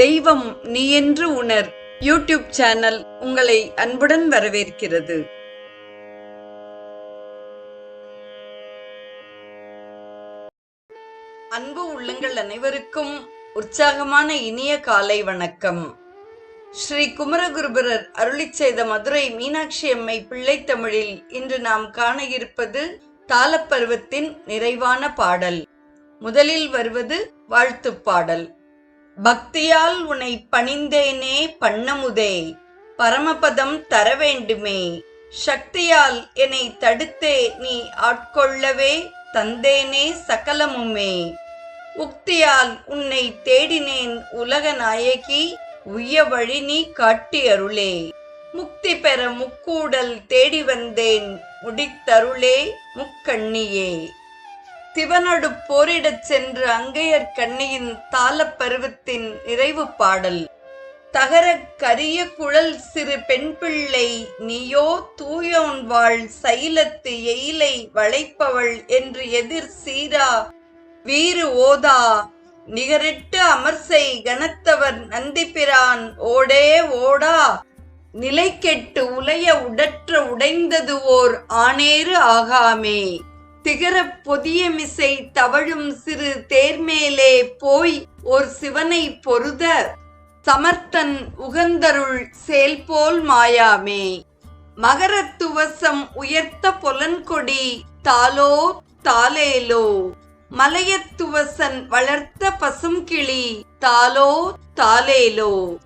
தெய்வம் நீ என்று உணர். யூடியூப் சேனல் உங்களை அன்புடன் வரவேற்கிறது. அன்பு உள்ளங்கள் அனைவருக்கும் உற்சாகமான இனிய காலை வணக்கம். ஸ்ரீ குமரகுருபரர் அருளிச் செய்த மதுரை மீனாட்சி அம்மை பிள்ளை தமிழில் இன்று நாம் காண இருப்பது தாளப்பருவத்தின் நிறைவான பாடல். முதலில் வருவது வாழ்த்துப் பாடல். பக்தியால் உன்னை பணிந்தேனே பண்ணமுதே. பரமபதம் தர வேண்டுமே. சக்தியால் என்னை தடுத்தே நீ ஆட்கொள்ளவே தந்தேனே சகலமுமே. உக்தியால் உன்னை தேடினேன் உலக நாயகி உய்ய வழி நீ காட்டி அருளே. முக்தி பெற முக்கூடல் தேடி வந்தேன் முடித்தருளே முக்கண்ணியே. திவனொடு போரிடச் சென்று அங்கையர் கண்ணியின் தாளப் பருவத்தின் நிறைவு பாடல். தகரக் கரிய குழல் சிறு பெண் பிள்ளை நீயோ தூயோன் வாழ் சைலத்து எயிலை வளைப்பவள் என்று எதிர் சீரா வீறு ஓதா நிகரிட்டு அமர்சை கனத்தவர் நந்திபிரான் ஓடே ஓடா நிலை கெட்டு உலைய உடற்ற உடைந்தது ஓர் ஆனேறு ஆகாமே. திகர பொதிய மிசை தவழும் சிறு தேர்மேலே போய் ஓர் சிவனை பொருத சமர்த்தன் உகந்தருள் செயல்போல் மாயாமே. மகரத்துவசம் உயர்த்த பொலன்கொடி தாலோ தாலேலோ. மலையத்துவசன் வளர்த்த பசுங்கிளி தாலோ தாலேலோ.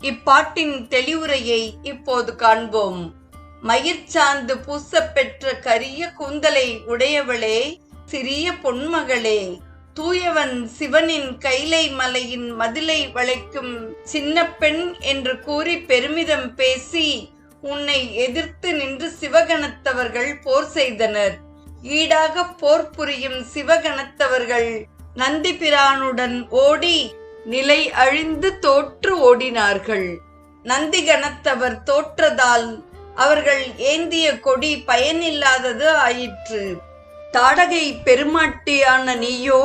இப்பாட்டின் தெளிவுரையை இப்போது காண்போம். மயிர்ச்சாந்து பூசப்பெற்ற கரிய கூந்தலை உடையவளே சிறிய பொன்மகளே. தூயவன் சிவனின் கைலை மலையின் மதிலை வளைக்கும் சின்ன பெண் என்று கூறி பெருமிதம் பேசி உன்னை எதிர்த்து நின்று சிவகணத்தவர்கள் போர் செய்தனர். ஈடாக போர் புரியும் சிவகணத்தவர்கள் நந்திபிரானுடன் ஓடி நிலை அழிந்து தோற்று ஓடினார்கள். நந்திகணத்தவர் தோற்றதால் அவர்கள் ஏந்திய கொடி பயனில்லாதது ஆயிற்று. தாடகை பெருமாட்டியான நீயோ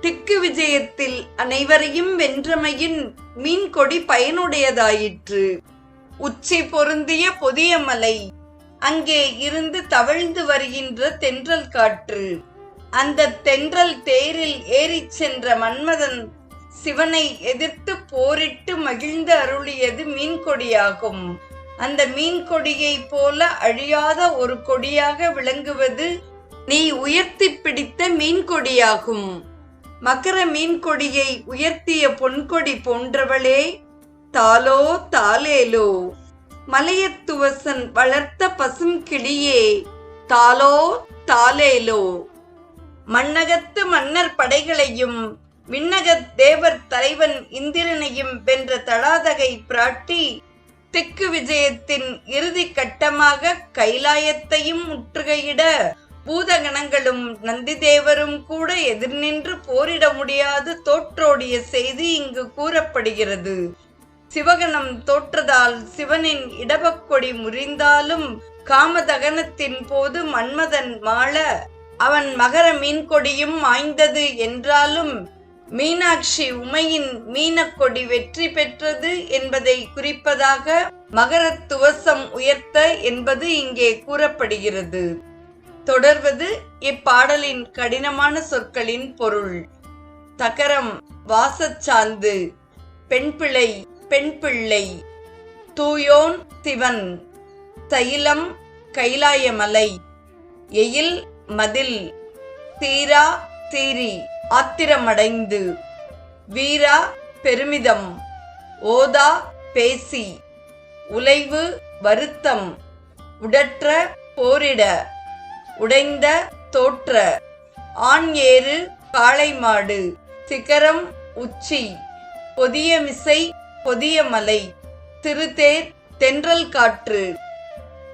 திக்கு விஜயத்தில் அனைவரையும் வென்றமையின் மீன் கொடி பயனுடையதாயிற்று. உச்சி பொருந்திய புதிய மலை அங்கே இருந்து தவழ்ந்து வருகின்ற தென்றல் காற்று. அந்த தென்றல் தேரில் ஏறிச் சென்ற மன்மதன் சிவனை எதிர்த்து போரிட்டு மகிழ்ந்து அருளியது மீன்கொடியாகும் அந்த மீன் கொடியை போல அழியாத ஒரு கொடியாக விளங்குவது நீ உயர்த்தி பிடித்த மீன் கொடியாகும். மகர மீன் கொடியை உயர்த்திய பொன்கொடி போன்றவளே தாலோ தாலேலோ மலையத்துவசன் வளர்த்த பசும் கிளியே தாலோ தாலேலோ மன்னகத்து மன்னர் படைகளையும் விண்ணகத் தேவர் தலைவன் இந்திரனையும் வென்ற தடாதகை பிராட்டி தெற்கு விஜயத்தின் இறுதி கட்டமாக கைலாயத்தையும் முற்றுகையிட பூதகணங்களும் நந்திதேவரும் கூட எதிர்நின்று போரிட முடியாது தோற்றோடிய செய்தி இங்கு கூறப்படுகிறது. சிவகணம் தோற்றதால் சிவனின் இடபக்கொடி முறிந்தாலும் காமதகனத்தின் போது மன்மதன் மாள அவன் மகர மீன்கொடியும் மாய்ந்தது என்றாலும் மீனாட்சி உமையின் மீனக்கொடி வெற்றி பெற்றது என்பதை குறிப்பதாக மகர துவசம் உயர்த்த என்பது இங்கே கூறப்படுகிறது. தொடர்வது இப்பாடலின் கடினமான சொற்களின் பொருள். தகரம் வாசச்சாந்து பெண் பிள்ளை பெண் பிள்ளை தூயோன் சிவன் தைலம் கைலாயமலை எயில் மதில் தீரா தீரி. ஆத்திரமடைந்து. வீரா பெருமிதம். ஓதா பேசி. உலைவு வருத்தம். உடற்ற போரிட. உடைந்த தோற்ற. ஆண் ஏறு காளை மாடு. சிகரம் உச்சி. பொதிய மிசை பொதிய மலை. திருத்தேர் தென்றல் காற்று.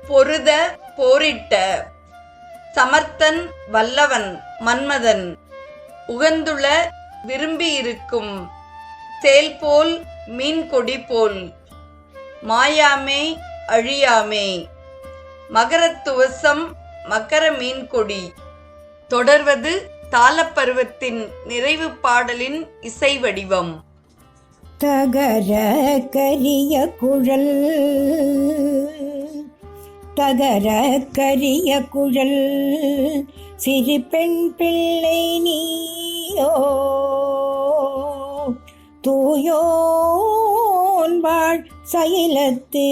பொருத போரிட்ட. சமர்த்தன் வல்லவன் மன்மதன். உகந்துள விரும்பியிருக்கும் சேல் போல் மீன் கொடி போல். மாயாமே அழியாமே. மகரத்துவசம் மகர மீன் கொடி தொடர்வது தாளப்பருவத்தின் நிறைவு பாடலின் இசை வடிவம் தகர கரிய குழல். தகர கரிய குழல். சிறு பெண் பிள்ளை நீயோ தூயோன் வாழ் சயிலத்து.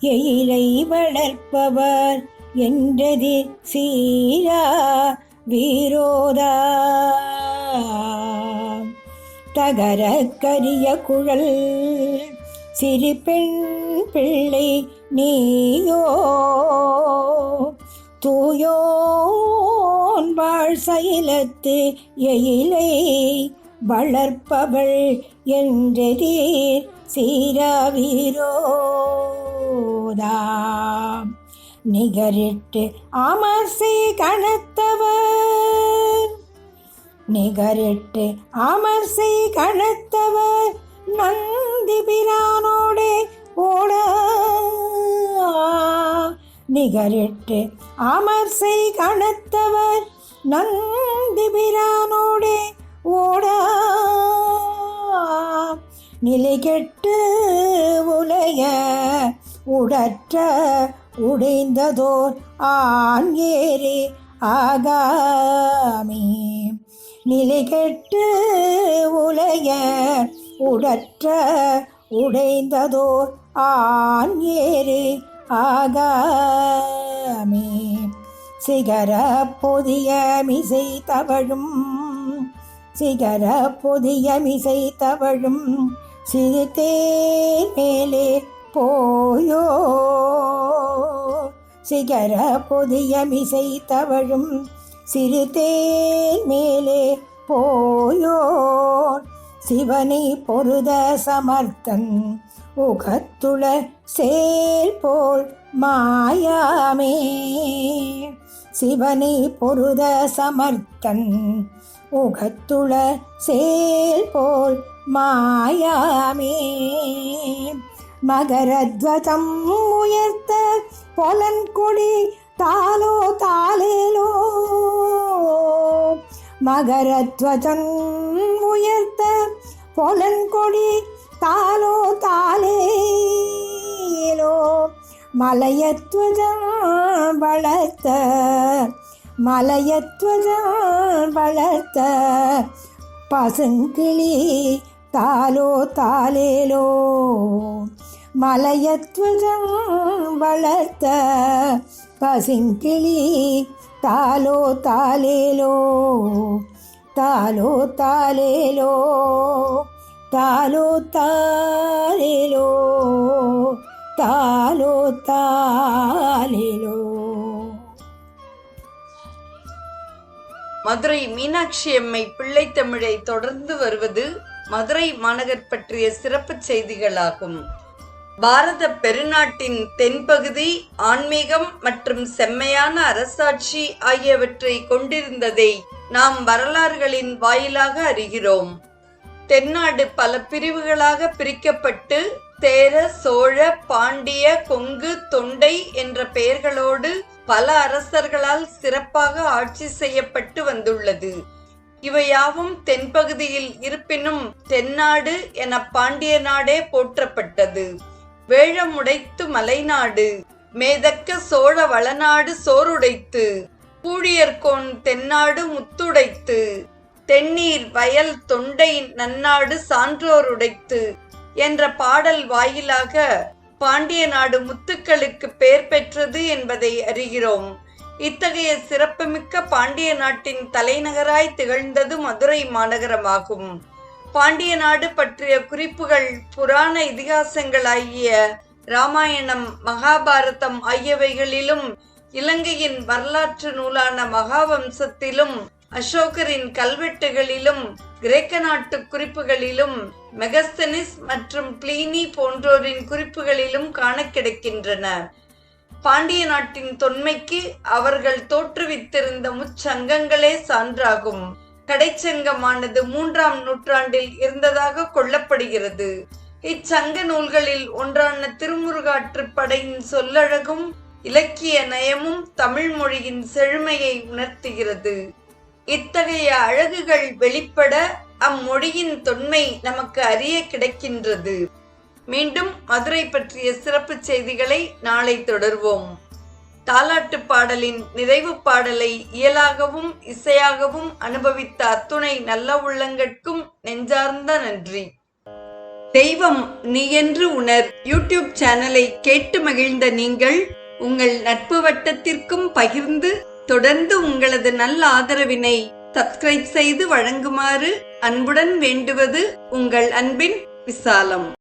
எயிலை வளர்ப்பவர் என்றது சீரா வீரோதா. தகர கரிய குழல். சிறு பெண் பிள்ளை நீயோ தூயோன் வாழ் சயிலத்து எயிலை வளர்ப்பவள் என்றதீர் சீரவீரோதாம் நிகரிட்டு அமர்சை கணத்தவர் நிகரிட்டு அமர்சை கணத்தவர் நந்தி பிரானோடே ஓட. நிகரிட்டு அமர்சை கணத்தவர் நந்தி பிரானோடே ஓட. நிலை கெட்டு உலைய உடற்ற உடைந்ததோர் ஆண் ஏறி ஆகாமே. நிலை கெட்டு உலைய உடற்ற உடைந்ததோ ஆண் ஏறு ஆகாமே. சிகர பொதிய மிசை தவழும் சிகர பொதிய மிசை தவழும் சிறு தேர் மேலே போயோ. சிகர பொதிய மிசை தவழும் சிறு தேர் மேலே போயோ. சிவனை பொருத சமர்த்தன் உகத்துள சேல் போல் மாயாமே. சிவனை பொருத சமர்த்தன் உகத்துள சேல் போல் மாயாமே. மகரத்வதம் உயர்த்த பொலன்கொடி தாலோ தாலேலோ மகரத்வதன் உயர்த்த பொலன்கொடி தாலோ தாலேலோ மலையத்வஜம் வளர்த்த மலையத்வஜம் வளர்த்த பசுங்கிளி தாலோ தாலேலோ மலையத்வஜம் வளர்த்த பசுங்கிளி தாலோ தாலேலோ தாலோ தாலேலோ தாலோ தாலேலோ தாலோ தாலேலோ. மதுரை மீனாட்சி அம்மை பிள்ளைத்தமிழை தொடர்ந்து வருவது மதுரை மாநகர் பற்றிய சிறப்பு செய்திகளாகும். பாரத பெருநாட்டின் தென்பகுதி ஆன்மீகம் மற்றும் செம்மையான அரசாட்சி ஆகியவற்றை கொண்டிருந்ததை நாம் வரலாறுகளின் வாயிலாக அறிகிறோம். தென்னாடு பல பிரிவுகளாக பிரிக்கப்பட்டு தேர சோழ பாண்டிய கொங்கு தொண்டை என்ற பெயர்களோடு பல அரசர்களால் சிறப்பாக ஆட்சி செய்யப்பட்டு வந்துள்ளது. இவையாவும் தென்பகுதியில் இருப்பினும் தென்னாடு என பாண்டிய நாடே போற்றப்பட்டது. வேழமுடைத்து மலைநாடு மேதக்க சோழ வளநாடு சோறுடைத்து பூழியர்கோன் தென்னாடு முத்துடைத்து தென்னீர் வயல் தொண்டை நன்னாடு சான்றோருடைத்து என்ற பாடல் வாயிலாக பாண்டிய நாடு முத்துக்களுக்கு பெயர் பெற்றது என்பதை அறிகிறோம். இத்தகைய சிறப்புமிக்க பாண்டிய நாட்டின் தலைநகராய் திகழ்ந்தது மதுரை மாநகரமாகும். பாண்டிய நாடு பற்றிய குறிப்புகள் புராண இதிகாசங்களாகிய ராமாயணம் மகாபாரதம் ஆகியவைகளிலும் இலங்கையின் வரலாற்று நூலான மகாவம்சத்திலும் அசோகரின் கல்வெட்டுகளிலும் கிரேக்க நாட்டு குறிப்புகளிலும் மெகஸ்தனிஸ் மற்றும் பிளீனி போன்றோரின் குறிப்புகளிலும் காண கிடைக்கின்றன. பாண்டிய நாட்டின் தொன்மைக்கு அவர்கள் தோற்றுவித்திருந்த முச்சங்கங்களே சான்றாகும். கடைச்சங்கமானது மூன்றாம் நூற்றாண்டில் இருந்ததாக கொள்ளப்படுகிறது. இச்சங்க நூல்களில் ஒன்றான திருமுருகாற்றுப்படையின் சொல்லழகும் இலக்கிய நயமும் தமிழ் மொழியின் செழுமையை உணர்த்துகிறது. இத்தகைய அழகுகள் வெளிப்பட அம்மொழியின் தொன்மை நமக்கு அறிய கிடைக்கின்றது. மீண்டும் மதுரை பற்றிய சிறப்பு செய்திகளை நாளை தொடர்வோம். தாலாட்டு பாடலின் நிறைவு பாடலை இயலாகவும் இசையாகவும் அனுபவித்த அத்துணை நல்ல உள்ளங்கட்கும் நெஞ்சார்ந்த நன்றி. தெய்வம் நீ என்று உணர் யூடியூப் சேனலை கேட்டு மகிழ்ந்த நீங்கள் உங்கள் நட்பு வட்டத்திற்கும் பகிர்ந்து தொடர்ந்து உங்களது நல்ல ஆதரவினை சப்ஸ்கிரைப் செய்து வழங்குமாறு அன்புடன் வேண்டுவது உங்கள் அன்பின் விசாலம்.